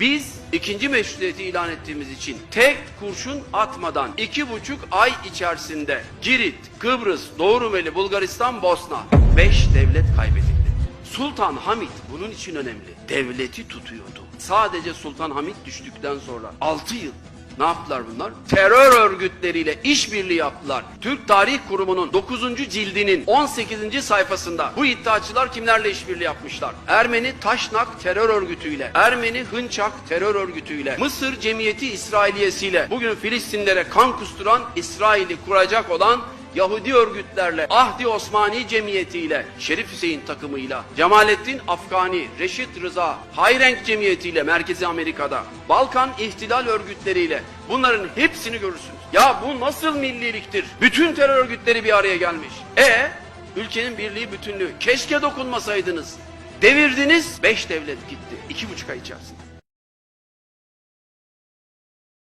Biz ikinci meşrutiyeti ilan ettiğimiz için tek kurşun atmadan iki buçuk ay içerisinde Girit, Kıbrıs, Doğu Rumeli, Bulgaristan, Bosna beş devlet kaybedildi. Sultan Hamid bunun için önemli. Devleti tutuyordu. Sadece Sultan Hamid düştükten sonra 6 yıl ne yaptılar bunlar? Terör örgütleriyle işbirliği yaptılar. Türk Tarih Kurumu'nun 9. cildinin 18. sayfasında bu iddiaçılar kimlerle işbirliği yapmışlar? Ermeni Taşnak terör örgütüyle, Ermeni Hınçak terör örgütüyle, Mısır Cemiyeti İsrailiyesiyle, bugün Filistinlere kan kusturan İsrail'i kuracak olan Yahudi örgütlerle, Ahdi Osmani Cemiyeti'yle, Şerif Hüseyin takımıyla, Cemalettin Afgani, Reşit Rıza, Hayrenk Cemiyeti'yle Merkezi Amerika'da, Balkan İhtilal örgütleriyle bunların hepsini görürsünüz. Ya bu nasıl milliliktir? Bütün terör örgütleri bir araya gelmiş. E ülkenin birliği bütünlüğü. Keşke dokunmasaydınız. Devirdiniz, beş devlet gitti. iki buçuk ay içerisinde.